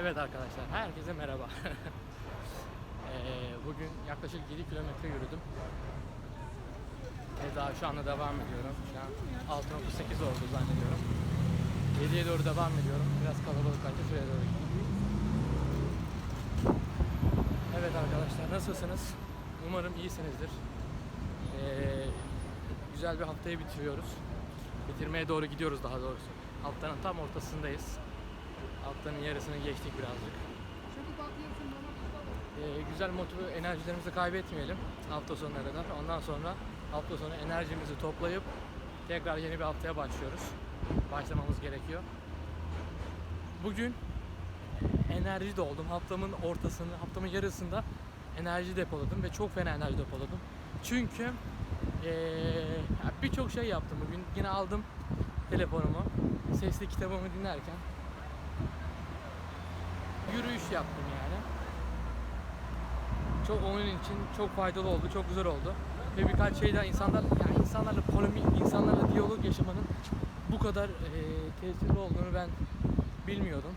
Evet arkadaşlar, herkese merhaba. Eee, bugün yaklaşık 7 kilometre yürüdüm. Ve şu anda devam ediyorum. Şu an 6.8 oldu zannediyorum. 7'ye doğru devam ediyorum. Biraz kalabalık halde şuraya doğru gidiyorum. Evet arkadaşlar, nasılsınız? Umarım iyisinizdir. Eee, güzel bir haftayı bitiriyoruz. Bitirmeye doğru gidiyoruz daha doğrusu. Haftanın tam ortasındayız. Haftanın yarısını geçtik birazcık. Ee, güzel motive enerjilerimizi kaybetmeyelim hafta sonuna kadar. Ondan sonra hafta sonu enerjimizi toplayıp tekrar yeni bir haftaya başlıyoruz. Başlamamız gerekiyor. Bugün enerji doldum. Haftamın ortasını, haftamın yarısında enerji depoladım ve çok fena enerji depoladım. Çünkü ee, birçok şey yaptım bugün. Yine aldım telefonumu. Sesli kitabımı dinlerken yürüyüş yaptım yani. Çok onun için çok faydalı oldu, çok güzel oldu. Ve birkaç şey daha insanlar, yani insanlarla polemik, insanlarla diyalog yaşamanın bu kadar e, tesirli olduğunu ben bilmiyordum.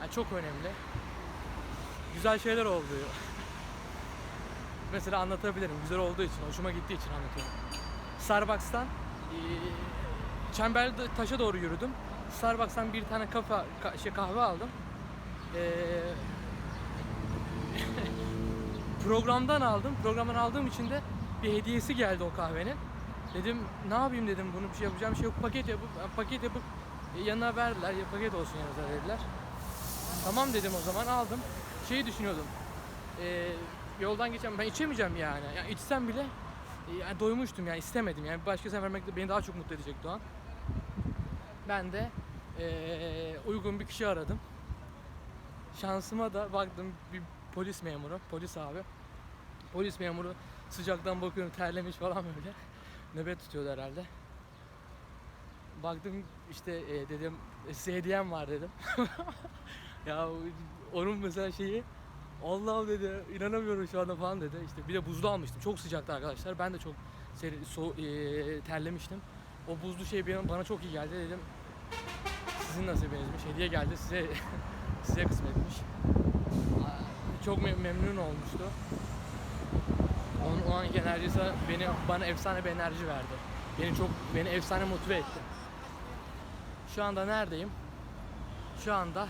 Yani çok önemli. Güzel şeyler oldu. Mesela anlatabilirim. Güzel olduğu için, hoşuma gittiği için anlatıyorum. Starbucks'tan e, Çemberli taşa doğru yürüdüm. Starbucks'tan bir tane kafe, ka- şey kahve aldım. Ee, programdan aldım. Programdan aldığım için de bir hediyesi geldi o kahvenin. Dedim ne yapayım dedim bunu bir şey yapacağım bir şey yok. Paket yapıp paket yapıp e, yanına verdiler. Ya paket olsun yanına verdiler. Tamam dedim o zaman aldım. Şeyi düşünüyordum. Ee, yoldan geçen ben içemeyeceğim yani. yani içsem bile e, yani doymuştum yani istemedim yani başkasına vermek de beni daha çok mutlu edecekti o an. Ben de eee, uygun bir kişi aradım. Şansıma da baktım bir polis memuru, polis abi. Polis memuru sıcaktan bakıyorum terlemiş falan böyle. Nöbet tutuyordu herhalde. Baktım işte e, dedim size hediyem var dedim. ya onun mesela şeyi Allah'ım dedi inanamıyorum şu anda falan dedi. İşte bir de buzlu almıştım. Çok sıcaktı arkadaşlar. Ben de çok seri, so, e, terlemiştim. O buzlu şey benim, bana çok iyi geldi dedim. Sizin nasibinizmiş. Hediye geldi size size kısmetmiş. Çok mem- memnun olmuştu. Onun o anki enerjisi beni bana efsane bir enerji verdi. Beni çok beni efsane motive etti. Şu anda neredeyim? Şu anda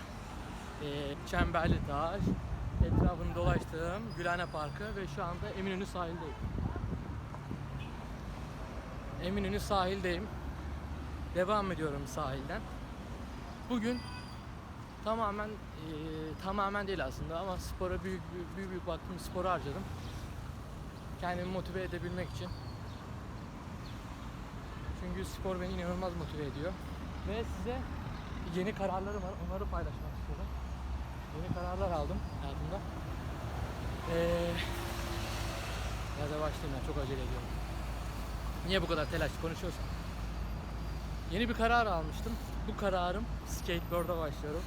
e, Çemberli Taş, etrafını dolaştığım Gülhane Parkı ve şu anda Eminönü sahildeyim. Eminönü sahildeyim. Devam ediyorum sahilden. Bugün tamamen e, tamamen değil aslında ama spora büyük büyük büyük, büyük vaktimi spora harcadım. Kendimi motive edebilmek için. Çünkü spor beni inanılmaz motive ediyor. Ve size yeni kararlarım var. Onları paylaşmak istiyorum. Yeni kararlar aldım hayatımda. Ee, biraz yavaşlayayım ben çok acele ediyorum. Niye bu kadar telaş konuşuyorsam? Yeni bir karar almıştım. Bu kararım skateboard'a başlıyorum.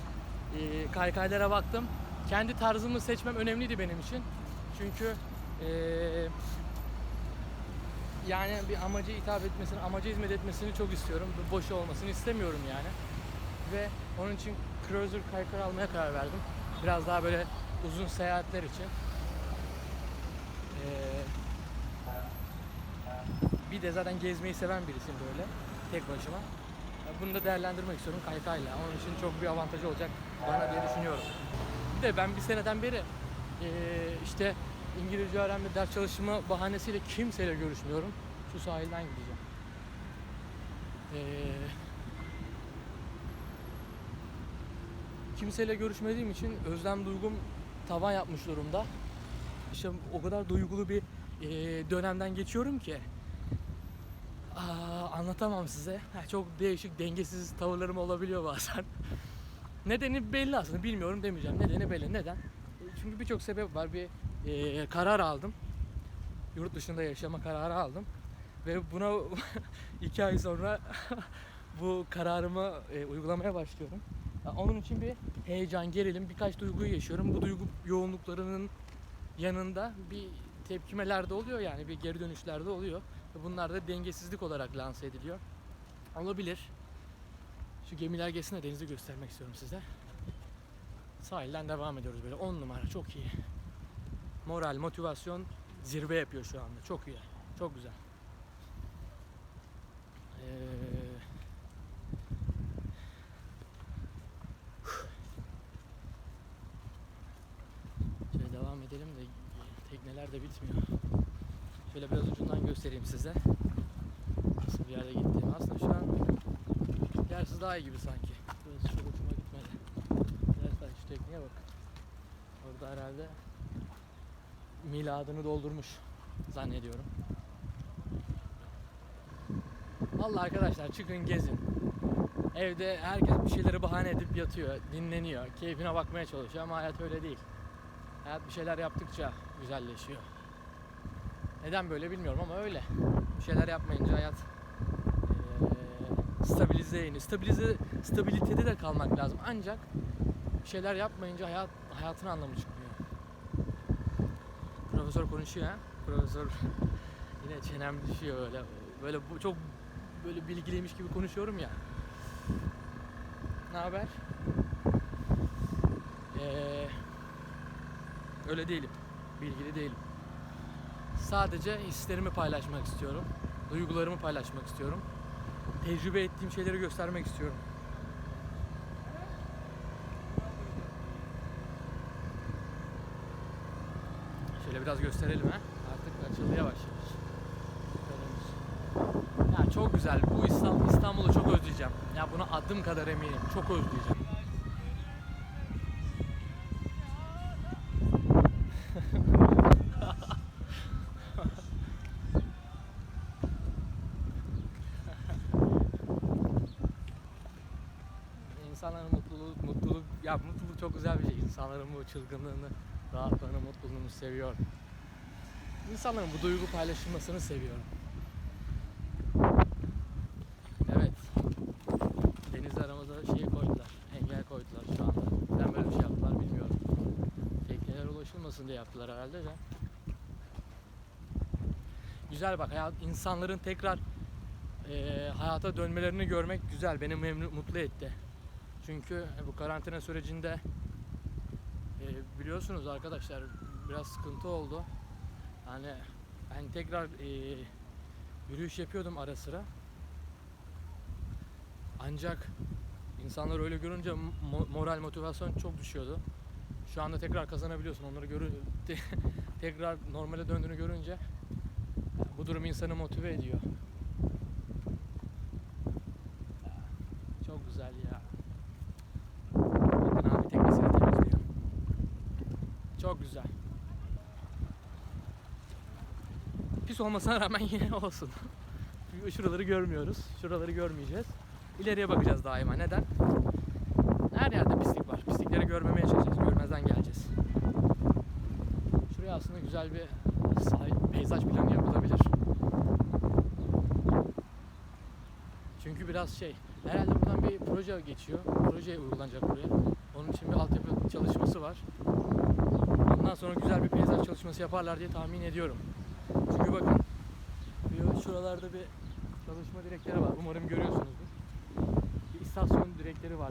Ee, kaykaylara baktım. Kendi tarzımı seçmem önemliydi benim için. Çünkü ee, yani bir amaca hitap etmesini, amaca hizmet etmesini çok istiyorum. Boş olmasını istemiyorum yani. Ve onun için cruiser kaykar almaya karar verdim. Biraz daha böyle uzun seyahatler için. Ee, bir de zaten gezmeyi seven birisiyim böyle. Tek başıma. Bunu da değerlendirmek istiyorum kaykayla. Onun için çok bir avantajı olacak bana diye düşünüyorum. Bir de ben bir seneden beri eee, işte İngilizce öğrenme, ders çalışma bahanesiyle kimseyle görüşmüyorum. Şu sahilden gideceğim. Eee kimseyle görüşmediğim için özlem duygum tavan yapmış durumda. İşte o kadar duygulu bir eee, dönemden geçiyorum ki Aa, anlatamam size. Çok değişik, dengesiz tavırlarım olabiliyor bazen. Nedeni belli aslında. Bilmiyorum demeyeceğim. Nedeni belli. Neden? Çünkü birçok sebep var. Bir eee, karar aldım. Yurt dışında yaşama kararı aldım. Ve buna iki ay sonra bu kararımı e, uygulamaya başlıyorum. Onun için bir heyecan, gerilim, birkaç duyguyu yaşıyorum. Bu duygu yoğunluklarının yanında bir tepkimeler de oluyor yani bir geri dönüşler de oluyor. Bunlar da dengesizlik olarak lanse ediliyor. Olabilir. Şu gemiler geçsin de denizi göstermek istiyorum size. Sahilden devam ediyoruz böyle 10 numara çok iyi. Moral, motivasyon zirve yapıyor şu anda. Çok iyi. Çok güzel. Ee, Şöyle devam edelim de tekneler de bitmiyor. Şöyle biraz ucundan göstereyim size. Nasıl bir yerde gittiğimi. Aslında şu an yersiz daha iyi gibi sanki. Burası çok hoşuma gitmedi. Gerçekten şu tekneye bak. Orada herhalde miladını doldurmuş zannediyorum. Vallahi arkadaşlar çıkın gezin. Evde herkes bir şeyleri bahane edip yatıyor, dinleniyor, keyfine bakmaya çalışıyor ama hayat öyle değil. Hayat bir şeyler yaptıkça güzelleşiyor. Neden böyle bilmiyorum ama öyle. Bir şeyler yapmayınca hayat stabilize yeni. Stabilize, stabilitede de kalmak lazım. Ancak bir şeyler yapmayınca hayat hayatın anlamı çıkmıyor. Profesör konuşuyor ha. Profesör yine çenem düşüyor böyle. Böyle bu çok böyle bilgiliymiş gibi konuşuyorum ya. Ne haber? Ee, öyle değilim. Bilgili değilim. Sadece hislerimi paylaşmak istiyorum. Duygularımı paylaşmak istiyorum. Tecrübe ettiğim şeyleri göstermek istiyorum. Şöyle biraz gösterelim ha. Artık açılmaya yavaş yavaş. Ya çok güzel. Bu İstanbul, İstanbul'u çok özleyeceğim. Ya buna adım kadar eminim. Çok özleyeceğim. İnsanların bu çılgınlığını, rahatlığını, mutluluğunu seviyorum. İnsanların bu duygu paylaşılmasını seviyorum. Evet. Denizle aramıza şey koydular, engel koydular şu anda. Neden böyle bir şey yaptılar bilmiyorum. Teknelere ulaşılmasın diye yaptılar herhalde de. Güzel bak, hayat, insanların tekrar eee, hayata dönmelerini görmek güzel, beni memnun, mutlu etti. Çünkü bu karantina sürecinde e, biliyorsunuz arkadaşlar biraz sıkıntı oldu. Yani ben tekrar e, yürüyüş yapıyordum ara sıra. Ancak insanlar öyle görünce mo- moral motivasyon çok düşüyordu. Şu anda tekrar kazanabiliyorsun. Onları görü te- tekrar normale döndüğünü görünce bu durum insanı motive ediyor. Çok güzel ya. Bakın abi teknesini temizliyor. Çok güzel. Pis olmasına rağmen yine olsun. Şuraları görmüyoruz. Şuraları görmeyeceğiz. İleriye bakacağız daima. Neden? Her yerde pislik var. Pislikleri görmemeye çalışacağız. Görmezden geleceğiz. Şuraya aslında güzel bir sahil, peyzaj planı yapılabilir. Çünkü biraz şey, herhalde buradan bir proje geçiyor. Proje uygulanacak buraya. Onun için bir altyapı çalışması var. Ondan sonra güzel bir peyzaj çalışması yaparlar diye tahmin ediyorum. Çünkü bakın, şuralarda bir çalışma direkleri var. Umarım görüyorsunuzdur. Bir istasyon direkleri var.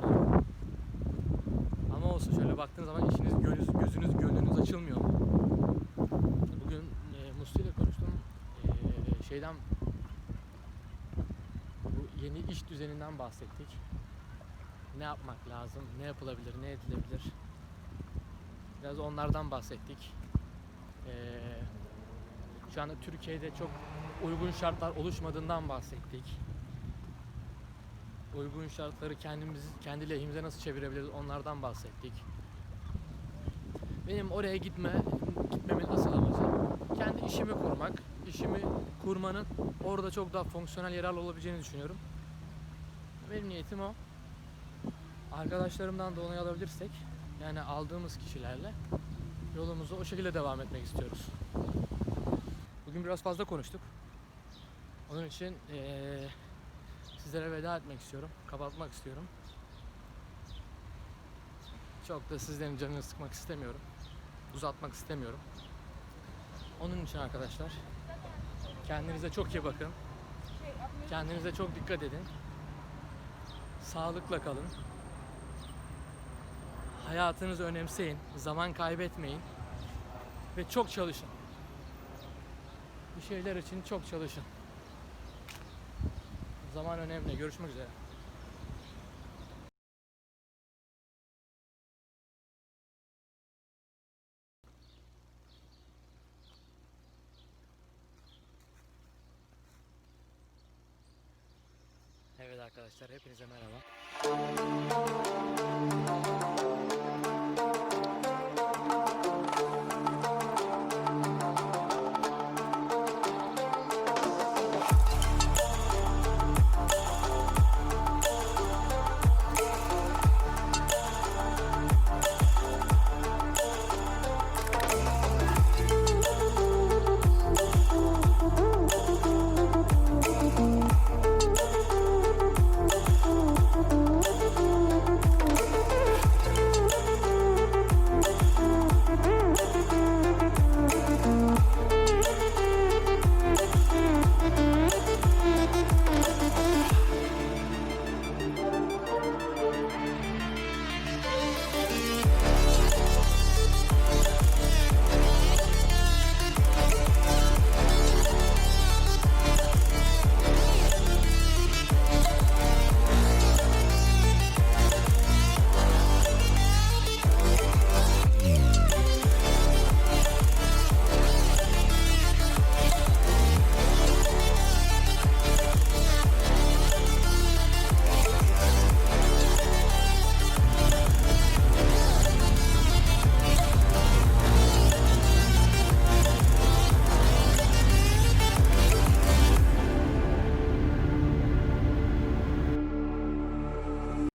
Ama olsun şöyle baktığınız zaman işiniz gözünüz, gözünüz gönlünüz açılmıyor. Bugün e, Musti ile konuştum. E, şeyden bu yeni iş düzeninden bahsettik. Ne yapmak lazım, ne yapılabilir, ne edilebilir. Biraz onlardan bahsettik. Ee, şu anda Türkiye'de çok uygun şartlar oluşmadığından bahsettik. Uygun şartları kendimiz kendi lehimize nasıl çevirebiliriz onlardan bahsettik. Benim oraya gitme gitmemin asıl amacı kendi işimi kurmak. İşimi kurmanın orada çok daha fonksiyonel yararlı olabileceğini düşünüyorum. Benim niyetim o. Arkadaşlarımdan da onay alabilirsek yani aldığımız kişilerle yolumuza o şekilde devam etmek istiyoruz. Bugün biraz fazla konuştuk. Onun için eee, sizlere veda etmek istiyorum. Kapatmak istiyorum. Çok da sizlerin canını sıkmak istemiyorum. Uzatmak istemiyorum. Onun için arkadaşlar kendinize çok iyi bakın. Kendinize çok dikkat edin. Sağlıkla kalın. hayatınızı önemseyin, zaman kaybetmeyin ve çok çalışın. Bir şeyler için çok çalışın. Zaman önemli. Görüşmek üzere. Evet arkadaşlar hepinize merhaba.